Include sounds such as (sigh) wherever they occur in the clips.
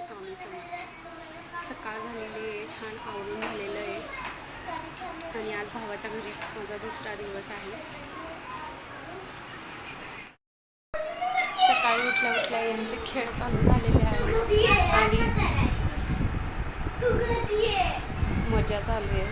श्री स्वामी समर्थ. सकाळ झालेली आहे छान आवरून झालेलं आहे. आणि आज भावाच्या घरी माझा दुसरा दिवस आहे. सकाळी उठल्या उठल्या यांचे खेळ चालू झालेले आहेत. आणि मजा चालू आहे.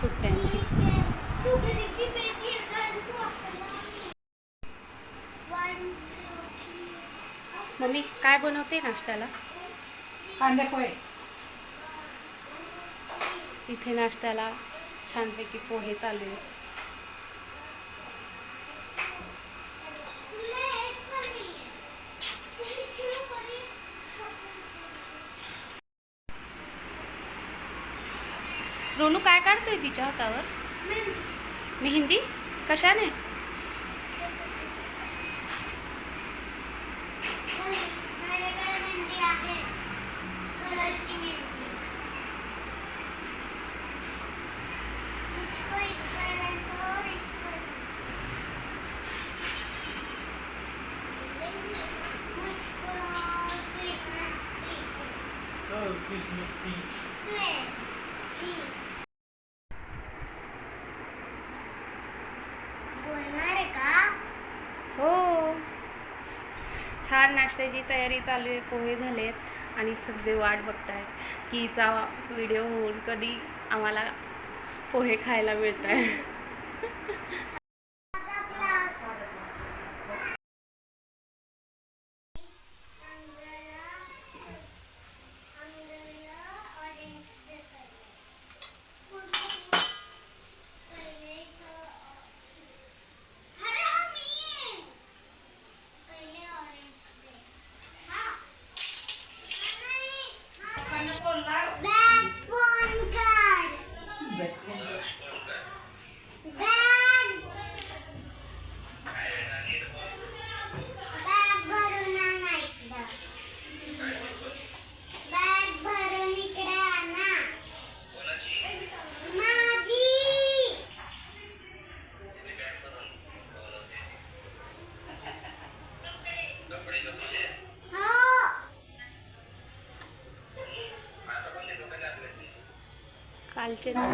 सुट्ट्यांची. मम्मी काय बनवते नाश्त्याला? कांदे पोहे. इथे नाश्त्याला छानपैकी पोहे चालू आहे रोनू काय काढतोय तिच्या हातावर? मेहंदी? कशाने? हो. छान नाश्त्याची तयारी चालू आहे पोहे झालेत आणि सगळे वाट बघतायत की चा व्हिडिओ होऊन कधी आम्हाला पोहे खायला मिळत आहे माझा क्लास बॅग फोन कर बॅग बॅग भरून आणा इकडं बॅग भरून इकडे आणा माझी हो कालचेच कालचेच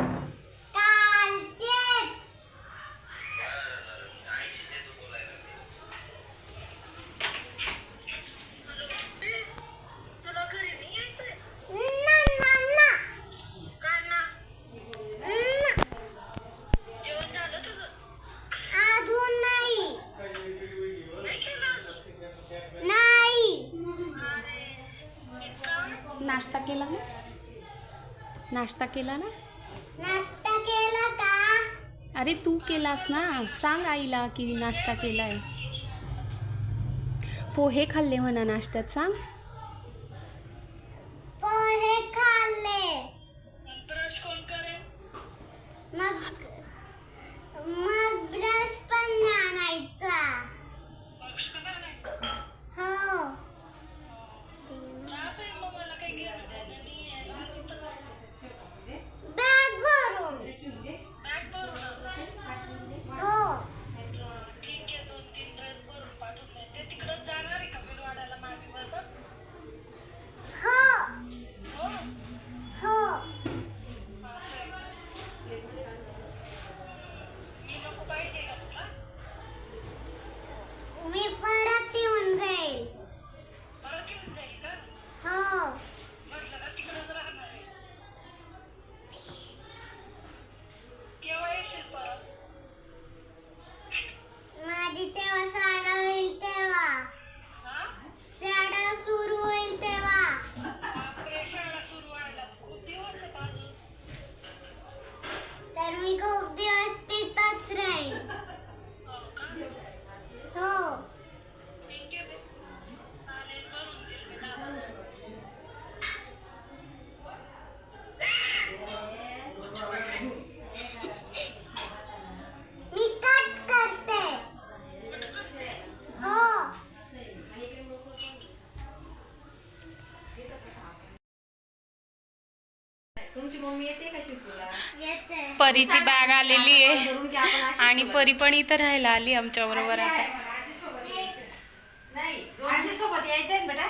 ना ना ना ना. अजून नाही नाही नाश्ता केला ना नाश्ता केला ना? नाश्ता केला का? अरे तू केलास ना. सांग आईला की नाश्ता केलाय. पोहे खाल्ले म्हणा नाश्त्यात सांग. परीची बॅग आलेली आहे. आणि परी पण इथं राहायला आली आमच्या बरोबर आता. सोबत यायचं बेटा?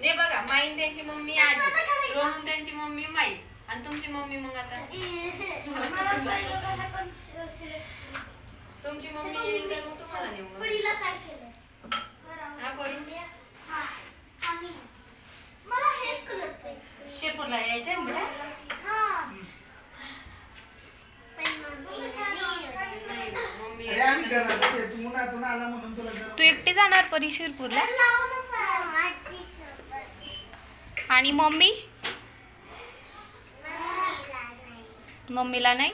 नाही बघा माईन त्यांची मम्मी आली रोहन त्यांची मम्मी माई. आणि तुमची मम्मी मग आता? (laughs) परिशिरपूरला आणि मम्मी? मम्मीला नाही?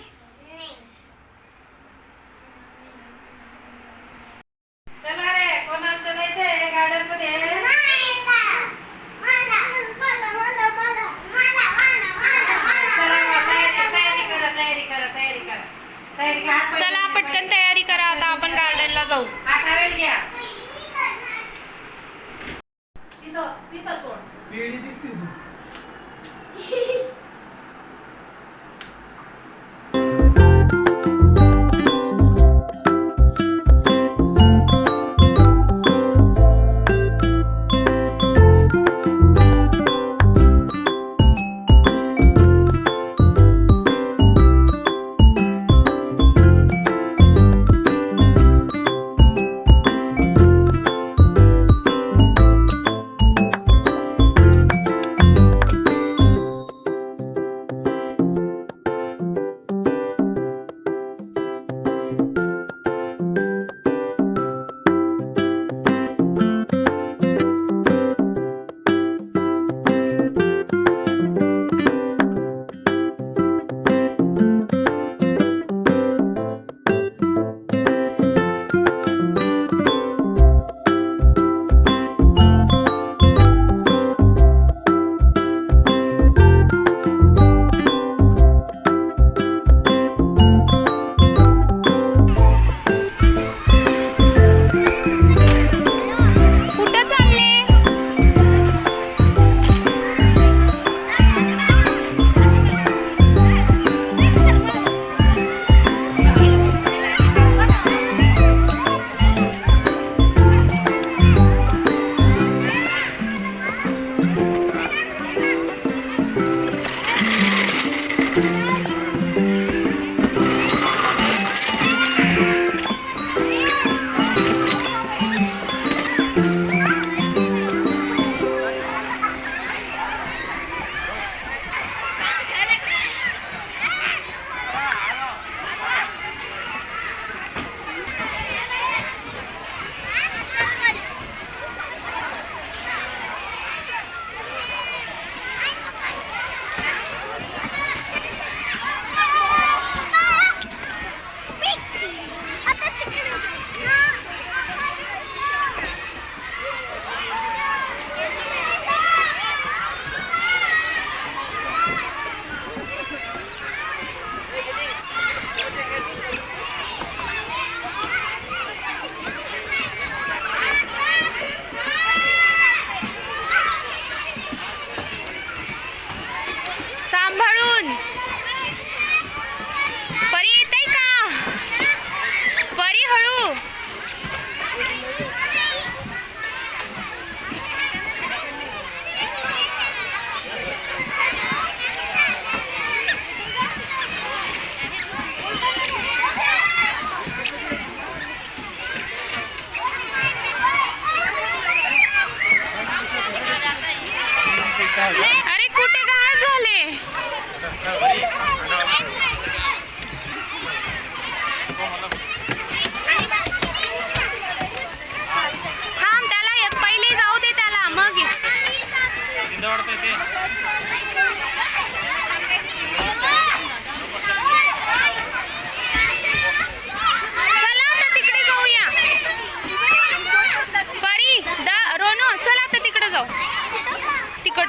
अरे कुठे काय झाले?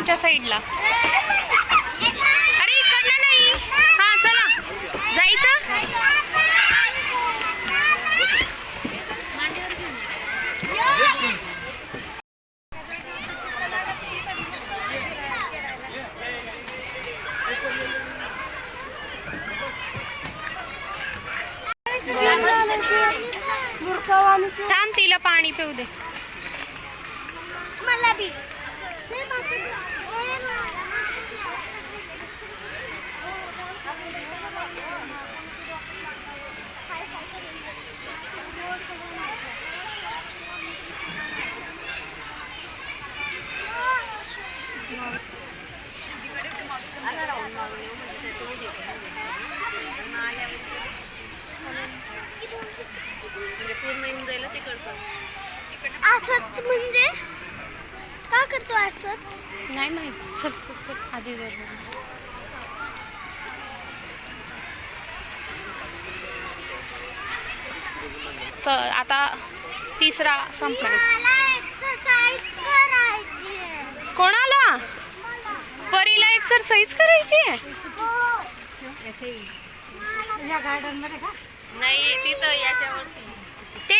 मागच्या साईडला. म्हणजे तिकडचं. म्हणजे? का करतो असंच? नाही माहीत आधी आता तिसरा संपला. कोणाला? परीला एक्सरसाइज करायची आहे? या गार्डनमध्ये का नाही तिथं याच्यावरती. ते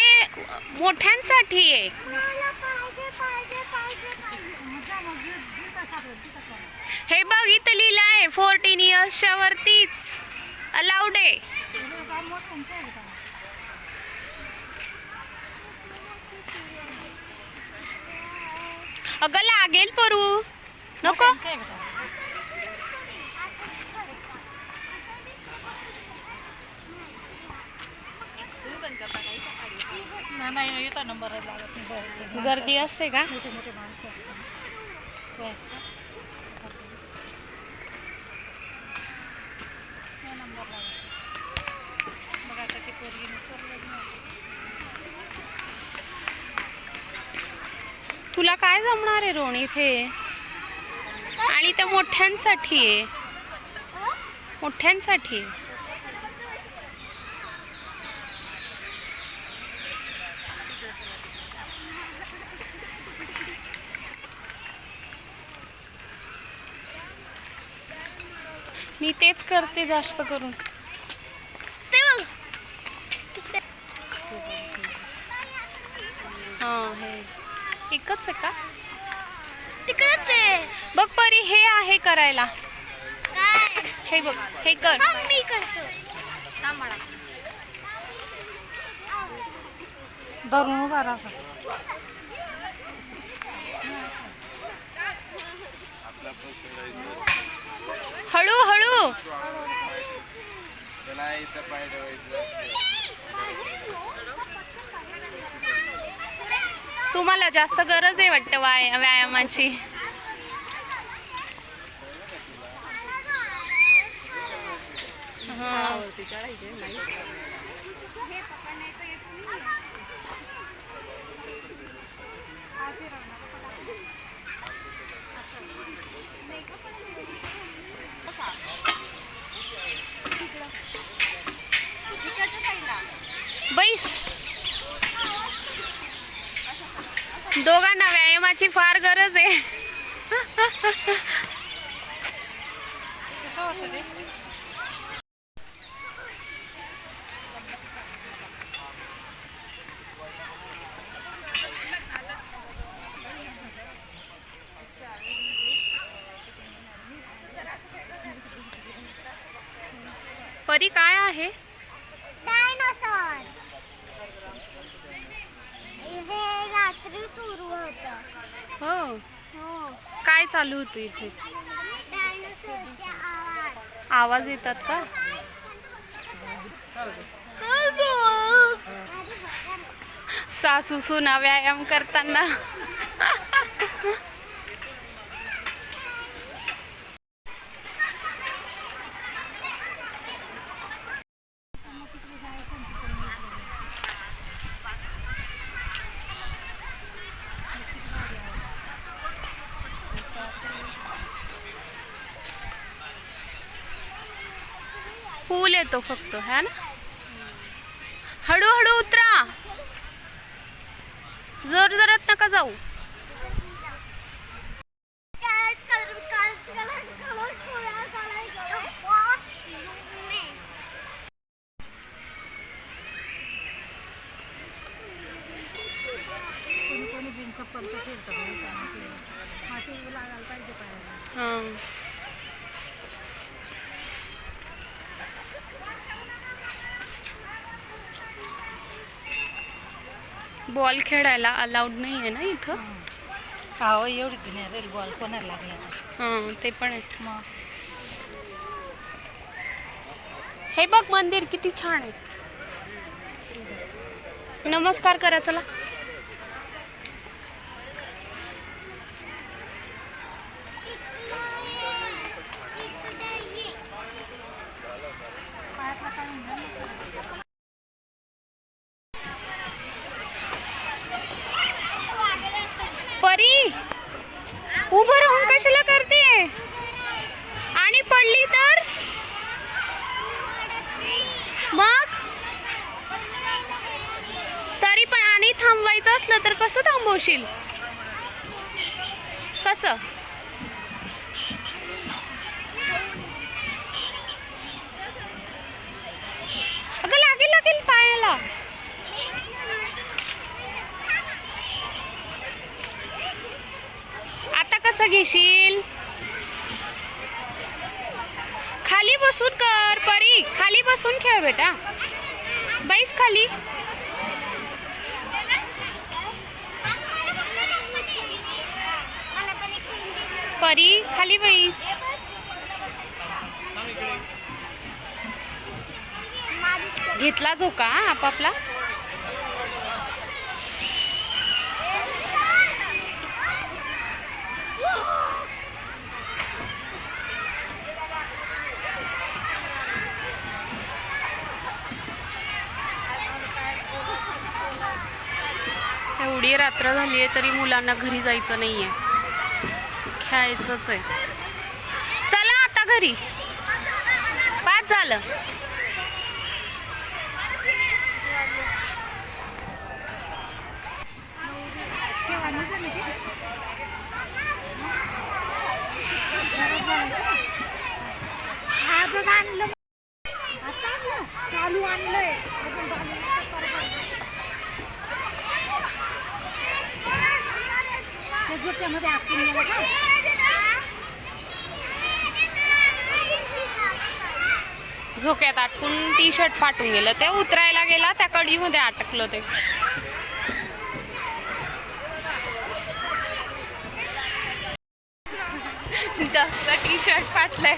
मोठ्यांसाठी आहे हे बघ इथं लिहिलं आहे फोर्टीन इयर्सच्या वरतीच अलाउड आहे. अगं लागेल परू. नको. नाही येतो नंबर लागत नाही. गर्दी असते का? मोठे मोठे माणसं असतात. वयस्कर नंबर लागत बघा आता ती पोरगी सरलं तुला काय जमणार आहे रोण इथे? आणि ते मोठ्यांसाठी आहे. मोठ्यांसाठी आहे. तेच करते जास्त करून. ते बघ. हां हे. एकच आहे का? तिकडेच आहे. बघ परी हे आहे करायला. काय? हे बघ हे कर. हा, मी करतो. धरून उभा राहा. हळू हळू. तुम्हाला जास्त गरज आहे वाटतं वाय व्यायामाची? हां बैस पाण्याची फार गरज आहे. परी काय आहे? डायनोसॉर हे रात्री सुरू होतं. हो. हो. काय चालू होतं इथे? डायनोसॉरचे आवाज. आवाज येतात का? सासू. सुना व्यायाम करताना. पूल येतो फक्त है ना? हळूहळू उतरा. जर जरत नका जाऊ. बॉल खेळायला अलाउड नाही आहे ना इथं? हो. एवढी दुनिया रेल बॉल कोणाला लागला हां ते पण आहे. मग हे बघ मंदिर किती छान आहे. नमस्कार करा चला. परी उभं राहून कशाला करते? आणि पडली तर? मग? तरी पण आणि थांबवायचं असलं तर कसं थांबवशील? कसं? अगं लागेल लागेल पायाला आता कसं घेशील? खाली बसून कर परी. खाली बसून खेळ बेटा. बैस खाली. परी खाली बैस. घेतला झोका हा आपापला? एवढी रात्र झाली आहे तरी मुलांना घरी जायचं नाही आहे खेळायचंच आहे चला आता घरी. पाच झालं. आजच आणलं आता आणलं चालू आणलंय अजून झालं नाही तर परवा. त्याच्यामध्ये आपण गेलं का? झोक्यात अटकून टी शर्ट फाटून गेलं. ते उतरायला गेला त्या कडीमध्ये अटकलं ते. जास्त टी शर्ट फाटलंय.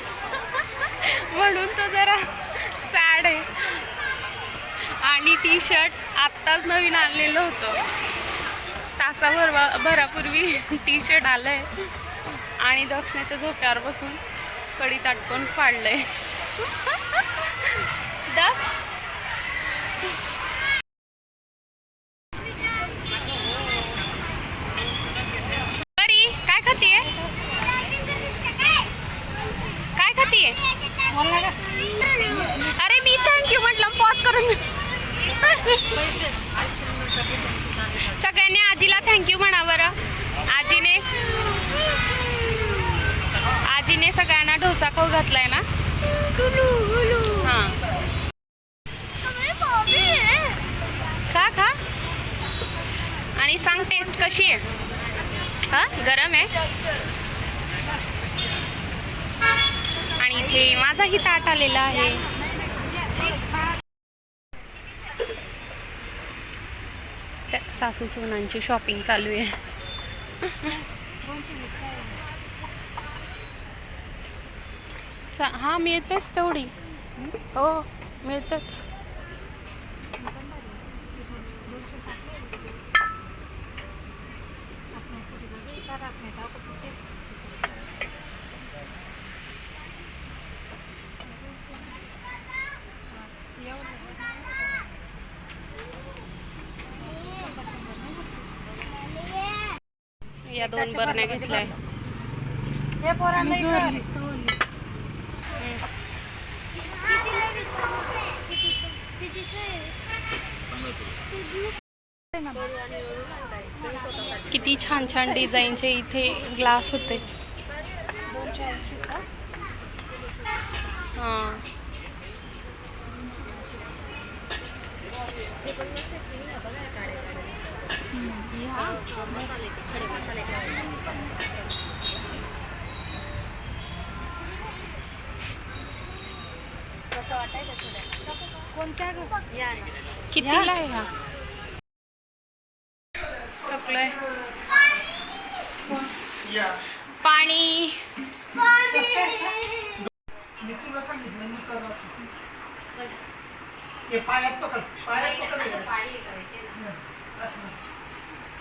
म्हणून तो जरा सॅड आहे. आणि टी शर्ट आत्ताच नवीन आणलेलं होतं. तासाभर भरापूर्वी टी शर्ट आहे आणि दक्षिणेच्या झोक्यावर बसून कडी ताटकून फाडलंय. दक्ष. परी काय खातीये? काय खातीये? अरे मी थँक्यू म्हटलं पॉज करून. सगळ्यांनी आजीला थँक्यू म्हणा बरं. आजीने आजीने सगळ्यांना डोसा खाऊ घातलाय ना? हां. खा खा. आणि सांग टेस्ट कशी आहे? हा गरम आहे. आणि इथे माझाही ताट आलेला आहे त्या सासू सुनांची शॉपिंग चालू आहे. चा- हा मिळतेच तेवढी. हो मिळतेच. घेतल्या. किती छान छान डिझाईनचे इथे ग्लास होते. हां. कोणत्या गं? कितीला आहे हा थकलोय या पाणी मी तुला सांगितलं मी करणार हे पायात पकड पायात पकड हे. पाणी हे करायचे ना. असं.